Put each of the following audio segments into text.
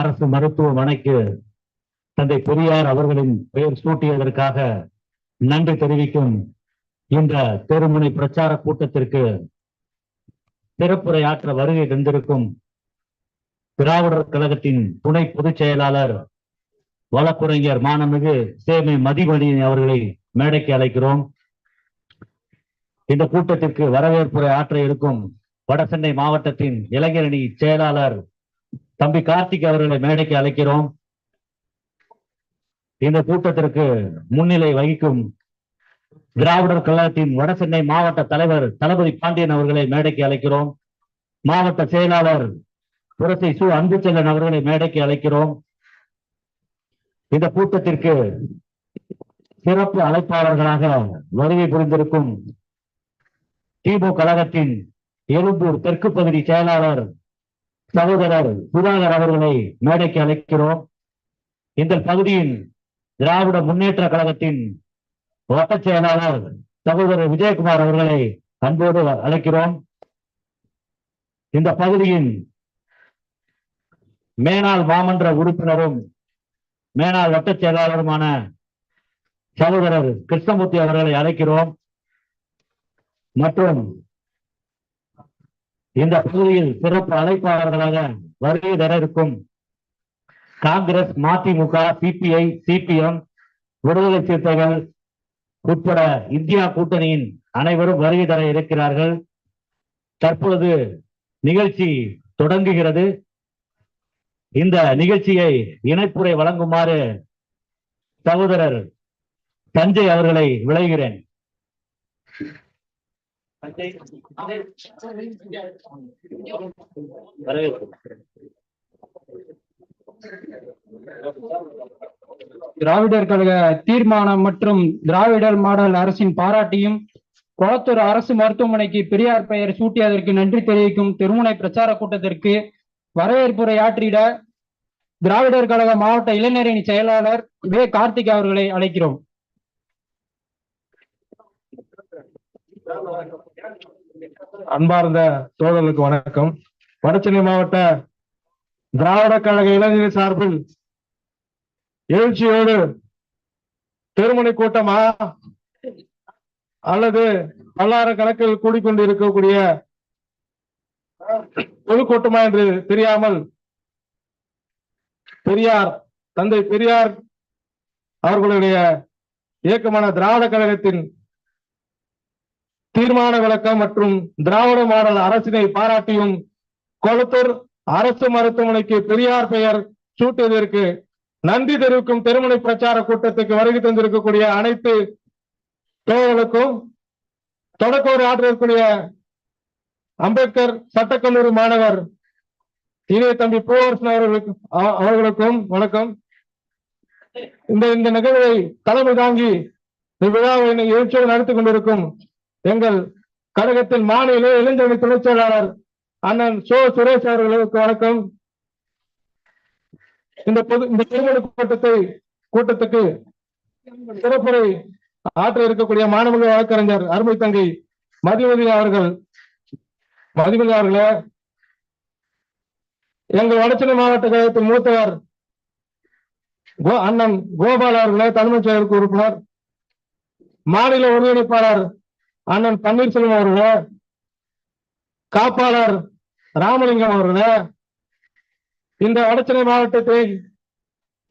அரசு மருத்துவமனைக்கு தந்தை பெரியார் அவர்களின் பெயர் சூட்டியதற்காக நன்றி தெரிவிக்கும் இந்த தெருமுனை பிரச்சார கூட்டத்திற்கு சிறப்புரையாற்ற வருகை தந்திருக்கும் திராவிடர் கழகத்தின் துணை பொதுச் செயலாளர் வழக்குரைஞர் மானமிகு சேமை மதிமணி அவர்களை மேடைக்கு அழைக்கிறோம். இந்த கூட்டத்திற்கு வரவேற்புரை ஆற்ற இருக்கும் வடசென்னை மாவட்டத்தின் இளைஞரணி செயலாளர் தம்பி கார்த்திக் அவர்களை மேடைக்கு அழைக்கிறோம். இந்த கூட்டத்திற்கு முன்னிலை வகிக்கும் திராவிடர் கழகத்தின் வடசென்னை மாவட்ட தலைவர் தளபதி பாண்டியன் அவர்களை மேடைக்கு அழைக்கிறோம். மாவட்ட செயலாளர் புரசை சு அன்புச்செல்லன் அவர்களை மேடைக்கு அழைக்கிறோம். இந்த கூட்டத்திற்கு சிறப்பு அழைப்பாளர்களாக வருகை புரிந்திருக்கும் திமுக கழகத்தின் எழும்பூர் தெற்கு பகுதி செயலாளர் சகோதரர் சுதாகர் அவர்களை மேடைக்கு அழைக்கிறோம். இந்த பகுதியின் திராவிட முன்னேற்ற கழகத்தின் வட்ட செயலாளர் சகோதரர் விஜயகுமார் அவர்களை அன்போடு அழைக்கிறோம். இந்த பகுதியின் மேனாள் மாமன்ற உறுப்பினரும் மேனாள் வட்ட செயலாளருமான சகோதரர் கிருஷ்ணமூர்த்தி அவர்களை அழைக்கிறோம். மற்றும் இந்த பகுதியில் சிறப்பு அழைப்பாளர்களாக வருகை தர இருக்கும் காங்கிரஸ் மதிமுக சிபிஐ சிபிஎம் விடுதலை சிறுத்தைகள் உட்பட இந்தியா கூட்டணியின் அனைவரும் வருகை தர இருக்கிறார்கள். தற்பொழுது நிகழ்ச்சி தொடங்குகிறது. இந்த நிகழ்ச்சியை இணைப்புரை வழங்குமாறு சகோதரர் தஞ்சை அவர்களை விளைகிறேன் திராவிடர் கழக தீர்மானம் மற்றும் திராவிடர் மாடல் அரசின் பாராட்டியும் கொளத்தூர் அரசு மருத்துவமனைக்கு பெரியார் பெயர் சூட்டியதற்கு நன்றி தெரிவிக்கும் திருமுனை பிரச்சார கூட்டத்திற்கு வரவேற்புரை ஆற்றிட திராவிடர் கழக மாவட்ட இளைஞரணி செயலாளர் வே கார்த்திக் அவர்களை அழைக்கிறோம். அன்பார்ந்த தோழர்களுக்கு வணக்கம். வடசென்னை மாவட்ட திராவிட கழக இளைஞர் சார்பில் எழுச்சியோடு திருமணி கூட்டமா அல்லது பல்லாயிரக்கணக்கில் கூடிக்கொண்டு இருக்கக்கூடிய பொதுக்கூட்டமா என்று தெரியாமல் பெரியார் தந்தை பெரியார் அவர்களுடைய இயக்கமான திராவிட கழகத்தின் தீர்மான விளக்கம் மற்றும் திராவிட மாடல் அரசினை பாராட்டியும் கொளத்தூர் அரசு மருத்துவமனைக்கு பெரியார் பெயர் சூட்டியதற்கு நன்றி தெரிவிக்கும் திருமண பிரச்சார கூட்டத்துக்கு வருகை தந்திருக்கக்கூடிய அனைத்து தோழர்களுக்கும் தொடக்க ஆற்றிருக்கக்கூடிய அம்பேத்கர் சட்டக்கல்லூரி மாணவர் இணைய தம்பி பூவரசன் அவர்களுக்கு அவர்களுக்கும் வணக்கம். இந்த இந்த நிகழ்வை தலைமை தாங்கி இவ்விழாவை எழுச்சியோடு நடத்தி கொண்டிருக்கும் எங்கள் கழகத்தின் மாநில இளைஞரணி துணைச் செயலாளர் அண்ணன் சோ சுரேஷ் அவர்களுக்கு வணக்கம். இந்த பொது இந்த திருமண கூட்டத்தை கூட்டத்துக்கு சிறப்புரை ஆற்ற இருக்கக்கூடிய மாணவர்கள் வழக்கறிஞர் அருமை தங்கை மதிமதி அவர்கள் மதிமதி அவர்களே எங்கள் வடசென்னை மாவட்ட கழகத்தின் மூத்தவர் கோ- அண்ணன் கோபால் அவர்களே தலைமைச் செயலருக்கு உறுப்பினர் மாநில ஒருங்கிணைப்பாளர் அண்ணன் பன்னீர்செல்வம் அவர்களே காப்பாளர் ராமலிங்கம் அவர்களே இந்த வடசென்னை மாவட்டத்தை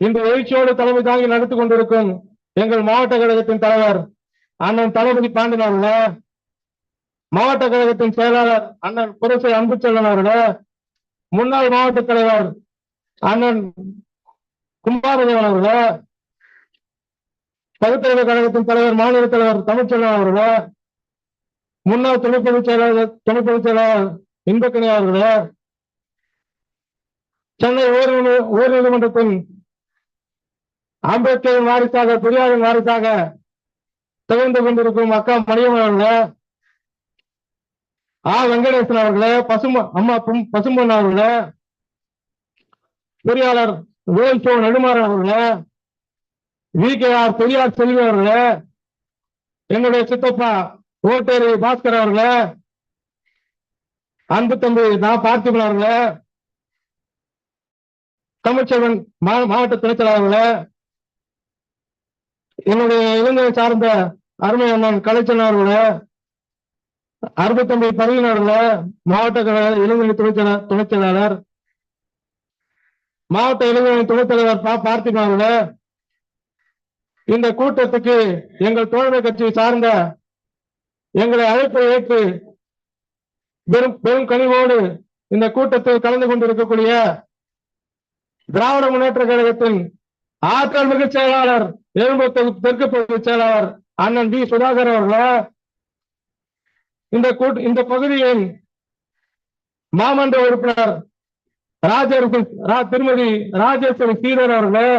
இந்த எழுச்சியோடு தலைமை தாங்கி நடத்தி கொண்டிருக்கும் எங்கள் மாவட்ட கழகத்தின் தலைவர் அண்ணன் தளபதி பாண்டியன் அவர்களே மாவட்ட கழகத்தின் செயலாளர் அண்ணன் புரசை அன்புச்செல்வன் அவர்களே முன்னாள் மாவட்ட தலைவர் அண்ணன் கும்பாரதேவன் அவர்களே பகுத்தறிவு கழகத்தின் தலைவர் மாநில தலைவர் தமிழ்ச்செல்வன் அவர்களே முன்னாள் துணை பொதுச் செயலாளர் துணை பொதுச் செயலாளர் இன்பக்கணி அவர்களே. சென்னை உயர் உயர்நீதிமன்றத்தின் அம்பேத்கரின் வாரிசாக பெரியாரின் வாரிசாக திகழ்ந்து கொண்டிருக்கும் அக்கா மணியம்மன் அவர்களே. ஆ. வெங்கடேசன் அவர்களே பசும அம்மா பசும்பொன் அவர்களே. பொறியாளர் வேல்சோ நெடுமாறன் அவர்களே. V. K. R. Periyar Selvi அவர்களே. என்னுடைய சித்தப்பா ஓட்டேரி பாஸ்கர் அவர்களே அன்பு தம்பி நான் பார்த்திபன் அவர்களே தமிழ்ச்செல்வன் மாவட்ட துணைச் செயலாளர்களே என்னுடைய இளைஞரை சார்ந்த அருமை அண்ணன் கலைச்சன் அவர்களே அறுபத்தொன்பது பதவியினர்களே மாவட்ட கழக இளைஞர் துணைச் துணைச் செயலாளர் மாவட்ட இளைஞர் துணைத் தலைவர் பா பார்த்திபன் அவர்களே இந்த கூட்டத்துக்கு எங்கள் தோழமை கட்சியை சார்ந்த எங்களை அழைப்பை ஏற்று பெரும் பெரும் கனிவோடு இந்த கூட்டத்தில் கலந்து கொண்டிருக்கக்கூடிய திராவிட முன்னேற்ற கழகத்தின் ஆற்றல் மிகு செயலாளர் எழும்பு தெற்கு பகுதி செயலாளர் அண்ணன் டி சுதாகர் அவர்களே இந்த கூட்ட இந்த பகுதியின் மாமன்ற உறுப்பினர் ராஜர் திருமதி ராஜேஸ்வரி சீதர் அவர்களே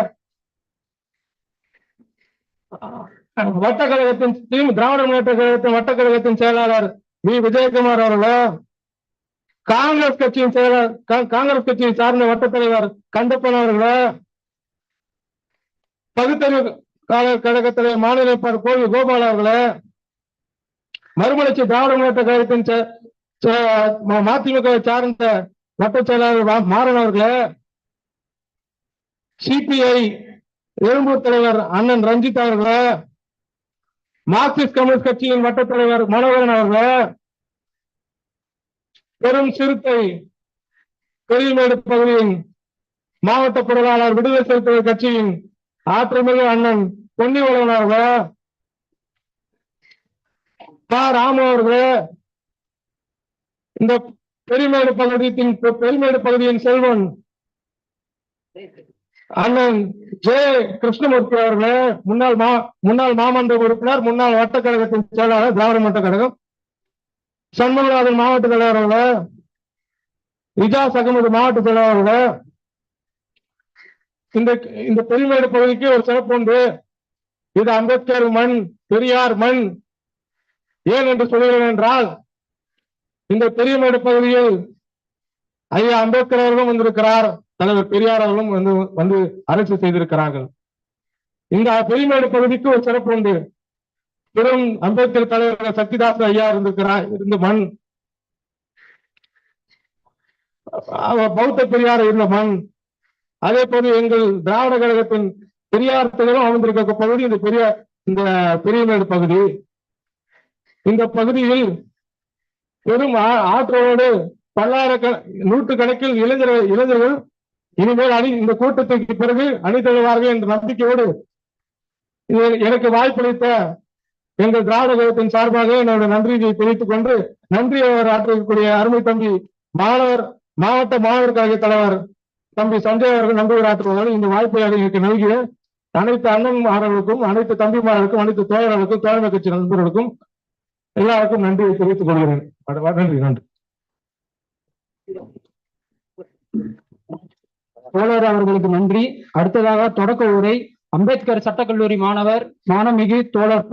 வட்டக்கழகத்தின் திராவிட முன்னேற்ற கழகத்தின் வட்டக்கழகத்தின் செயலாளர் வி. விஜயகுமார் அவர்களோ காங்கிரஸ் கட்சியின் செயலர் காங்கிரஸ் கட்சியை சார்ந்த வட்ட தலைவர் கண்டப்பன் அவர்களோ பகுத்தறிவு கால- கழகத்திலே மாநில கோவில் கோவி கோபால் அவர்களே மறுமலர்ச்சி திராவிட முன்னேற்ற கழகத்தின் மதிமுக சார்ந்த வட்ட செயலாளர் மாறன் அவர்களே சிபிஐ எழும்பூர் தலைவர் அண்ணன் ரஞ்சித் அவர்களே மார்க்சிஸ்ட் கம்யூனிஸ்ட் கட்சியின் வட்ட தலைவர் மனோகரன் அவர்கள் பெரும் சிறுத்தை பெரியமேடு பகுதியின் மாவட்ட பொருளாளர் விடுதலை சிறுத்தைகள் கட்சியின் ஆற்றமிகு அண்ணன் பொன்னிவளவன் அவர்கள் ப. ராமு அவர்கள் இந்த பெருமேடு பகுதியின் பெருமேடு பகுதியின் செல்வன் அண்ணன் ஜே கிருஷ்ணமூர்த்தி அவர்களே முன்னாள் மா முன்னாள் மாமன்ற உறுப்பினர் முன்னாள் வட்டக்கழகத்தின் செயலாளர் திராவிட முன்னேற்ற கழகம். சண்முகநாதன் மாவட்ட தலைவர் அவர்களே இஜாஸ் அகமது மாவட்ட தலைவர் அவர்களே. இந்த இந்த பெருமேடு பகுதிக்கு ஒரு சிறப்பு உண்டு. இது அம்பேத்கர் மண் பெரியார் மண். ஏன் என்று சொல்கிறேன் என்றால் இந்த பெரியமேடு பகுதியில் ஐயா அம்பேத்கர் அவர்களும் வந்திருக்கிறார் தலைவர் பெரியார் அவர்களும் வந்து வந்து அரசு செய்திருக்கிறார்கள். இந்த பெரியமேடு பகுதிக்கு ஒரு சிறப்பு உண்டு. பெரும் அம்பேத்கர் தலைவர் சக்திதாஸ் ஐயா இருந்திருக்கிறார் இருந்த மண். பௌத்த பெரியார் இருந்த மண். அதே போல எங்கள் திராவிட கழகத்தின் பெரியார் தலைவரும் அமர்ந்திருக்க பகுதி இந்த பெரிய இந்த பெரியமேடு பகுதி. இந்த பகுதியில் பெரும் ஆ- ஆற்றலோடு பல்லாயிரக்க நூற்று கணக்கில் இளைஞர்கள் இளைஞர்கள் இனிமேல் அணி இந்த கூட்டத்திற்கு பிறகு அணிதழுவார்கள் என்ற நம்பிக்கையோடு இது எனக்கு வாய்ப்பளித்த எங்கள் திராவிட கழகத்தின் சார்பாக என்னோட நன்றியை தெரிவித்துக் கொண்டு நன்றி அவர் ஆற்றக்கூடிய அருமை தம்பி மாணவர் மாவட்ட மாணவர் கழக தலைவர் தம்பி சஞ்சய் அவர்கள் நன்றி ஆற்றுவதால் இந்த வாய்ப்பை எனக்கு நல்கிறேன் அனைத்து அண்ணன் மாணவர்களுக்கும் அனைத்து தம்பிமார்களுக்கும் அனைத்து தோழர்களுக்கும் தோழமை கட்சி நண்பர்களுக்கும் எல்லாருக்கும் நன்றியை தெரிவித்துக் கொள்கிறேன். நன்றி நன்றி. தோழர் அவர்களுக்கு நன்றி. அடுத்ததாக தொடக்க உரை அம்பேத்கர் சட்டக்கல்லூரி மாணவர் மானமிகு தோழர்